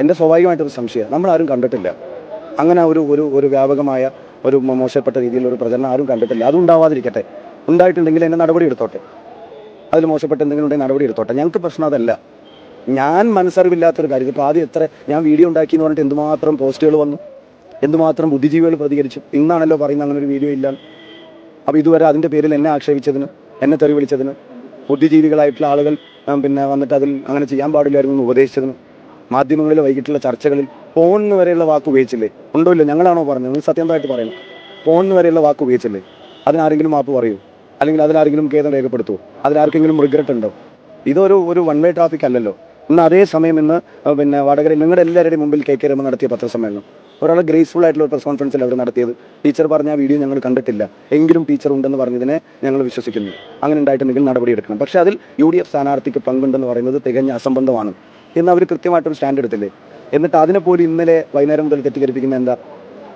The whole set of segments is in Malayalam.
എന്റെ സ്വാഭാവികമായിട്ടൊരു സംശയം നമ്മളാരും കണ്ടിട്ടില്ല. അങ്ങനെ ഒരു ഒരു ഒരു വ്യാപകമായ ഒരു മോശപ്പെട്ട രീതിയിലൊരു പ്രചരണം ആരും കണ്ടിട്ടില്ല. അതുണ്ടാവാതിരിക്കട്ടെ. ഉണ്ടായിട്ടുണ്ടെങ്കിൽ എന്നെ നടപടി എടുത്തോട്ടെ. അതിൽ മോശപ്പെട്ട എന്തെങ്കിലും ഉണ്ടെങ്കിൽ നടപടി എടുത്തോട്ടെ. ഞങ്ങൾക്ക് പ്രശ്നം അതല്ല. ഞാൻ മനസ്സറിവില്ലാത്തൊരു കാര്യം. ഇപ്പോൾ ആദ്യം എത്ര ഞാൻ വീഡിയോ ഉണ്ടാക്കി എന്ന് പറഞ്ഞിട്ട് എന്തുമാത്രം പോസ്റ്റുകൾ വന്നു? എന്തുമാത്രം ബുദ്ധിജീവികൾ പ്രതികരിച്ചു? ഇന്നാണല്ലോ പറയുന്നത് അങ്ങനെ ഒരു വീഡിയോ ഇല്ല അപ്പോൾ ഇതുവരെ അതിന്റെ പേരിൽ എന്നെ ആക്ഷേപിച്ചതിന് എന്നെ തെറി വിളിച്ചതിന് ബുദ്ധിജീവികളായിട്ടുള്ള ആളുകൾ പിന്നെ വന്നിട്ട് അതിൽ അങ്ങനെ ചെയ്യാൻ പാടില്ലായിരുന്നു എന്ന് ഉപദേശിച്ചതിന് മാധ്യമങ്ങളിൽ വൈകിട്ടുള്ള ചർച്ചകളിൽ ഫോണിന് വരെയുള്ള വാക്ക് ഉപയോഗിച്ചില്ലേ? ഉണ്ടോ ഇല്ല ഞങ്ങളാണോ പറഞ്ഞത്? നിങ്ങൾ സത്യമായിട്ട് പറയുന്നത് എന്ന് വരെയുള്ള വാക്ക് ഉപയോഗിച്ചില്ലേ? അതിനാരെങ്കിലും മാപ്പ് പറയൂ. അല്ലെങ്കിൽ അതിനാരെങ്കിലും ഖേദം രേഖപ്പെടുത്തുമോ അതിലാർക്കെങ്കിലും റിഗ്രറ്റ് ഉണ്ടോ? ഇതൊരു ഒരു വൺ വേ ട്രാഫിക് അല്ലല്ലോ. ഇന്ന് അതേ സമയം ഇന്ന് പിന്നെ വടകര നിങ്ങളുടെ എല്ലാവരുടെയും മുമ്പിൽ കെ കെ രമ നടത്തിയ പത്രസമ്മേളനം. ഒരാൾ ഗ്രേസ്ഫുൾ ആയിട്ടുള്ള ഒരു പ്രസ് കോൺഫറൻസിൽ അവർ നടത്തിയത്. ടീച്ചർ പറഞ്ഞ വീഡിയോ ഞങ്ങൾ കണ്ടിട്ടില്ല. എങ്കിലും ടീച്ചർ ഉണ്ടെന്ന് പറഞ്ഞതിനെ ഞങ്ങൾ വിശ്വസിക്കുന്നു. അങ്ങനെ ഉണ്ടായിട്ടുണ്ടെങ്കിൽ നടപടി എടുക്കണം പക്ഷേ അതിൽ യു ഡി എഫ് സ്ഥാനാർത്ഥിക്ക് പങ്കുണ്ടെന്ന് പറയുന്നത് തികഞ്ഞ അസംബന്ധമാണ്. എന്ന് അവർ കൃത്യമായിട്ടൊരു സ്റ്റാൻഡ് എടുത്തില്ലേ? എന്നിട്ട് അതിനെ പോലും ഇന്നലെ വൈകുന്നേരം മുതൽ തെറ്റിദ്ധരിപ്പിക്കുന്ന എന്താ?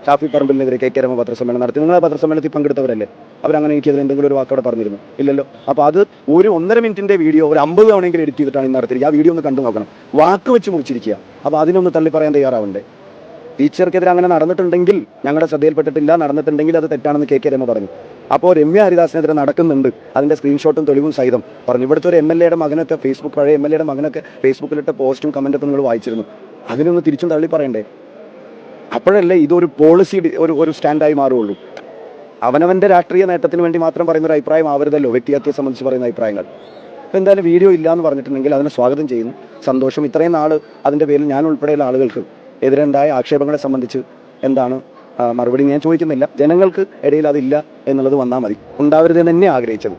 ഷാഫി പറമ്പിലിനെതിരെ കെ കെ രമ പത്രസമ്മേളനം നടത്തി. നിങ്ങൾ ആ പത്രസമ്മേളനത്തിൽ പങ്കെടുത്തവരല്ലേ? അവരങ്ങനെ എനിക്കതിൽ എന്തെങ്കിലും ഒരു വാക്കോടെ പറഞ്ഞിരുന്നു. ഇല്ലല്ലോ? അപ്പോൾ അത് ഒരു ഒന്നര മിനിറ്റിന്റെ വീഡിയോ ഒരു അമ്പത് തവണയെങ്കിലും എഡിറ്റ് ചെയ്തിട്ടാണ് ഇന്ന് നടത്തിയിരിക്കുക. ആ വീഡിയോ ഒന്ന് കണ്ടു നോക്കണം. വാക്ക് വെച്ച് മുറിച്ചിരിക്കുക. അപ്പോൾ അതിനൊന്ന് തള്ളി പറയാൻ തയ്യാറാവണ്ടേ? ടീച്ചർക്കെതിരെ അങ്ങനെ നടന്നിട്ടുണ്ടെങ്കിൽ ഞങ്ങളുടെ ശ്രദ്ധയിൽപ്പെട്ടിട്ടില്ല നടന്നിട്ടുണ്ടെങ്കിൽ അത് തെറ്റാണെന്ന് കെ കെ രമ പറഞ്ഞു. അപ്പോൾ രമ്യ ഹരിദാസിനെതിരെ നടക്കുന്നുണ്ട്. അതിന്റെ സ്ക്രീൻഷോട്ടും തെളിവും സഹിതം. പറഞ്ഞു ഇവിടുത്തെ ഒരു എം എൽ എയുടെ മകനൊക്കെ ഫേസ്ബുക്ക് പഴയ എം എൽ എയുടെ മകനൊക്കെ ഫേസ്ബുക്കിലിട്ട പോസ്റ്റും കമന്റൊക്കെ നിങ്ങൾ വായിച്ചിരുന്നു. അതിനൊന്ന് തിരിച്ചും തള്ളി പറയണ്ടേ? അപ്പോഴല്ലേ ഇതൊരു പോളിസി ഒരു ഒരു സ്റ്റാൻഡായി മാറുകയുള്ളൂ. അവനവന്റെ രാഷ്ട്രീയ നേട്ടത്തിന് വേണ്ടി മാത്രം പറയുന്ന ഒരു അഭിപ്രായം ആവരുതല്ലോ വ്യക്തിഹത്യയെ സംബന്ധിച്ച് പറയുന്ന അഭിപ്രായങ്ങൾ. അപ്പോൾ എന്തായാലും വീഡിയോ ഇല്ല എന്ന് പറഞ്ഞിട്ടുണ്ടെങ്കിൽ അതിനെ സ്വാഗതം ചെയ്യുന്നു. സന്തോഷം. ഇത്രയും നാൾ അതിന്റെ പേരിൽ ഞാൻ ഉൾപ്പെടെയുള്ള ആളുകൾക്ക് എതിരുണ്ടായ ആക്ഷേപങ്ങളെ സംബന്ധിച്ച് എന്താണ് മറുപടി ഞാൻ ചോദിക്കുന്നില്ല. ജനങ്ങൾക്ക് ഇടയിൽ അതില്ല എന്നുള്ളത് വന്നാൽ മതി. ഉണ്ടാവരുത് തന്നെ ആഗ്രഹിച്ചത്.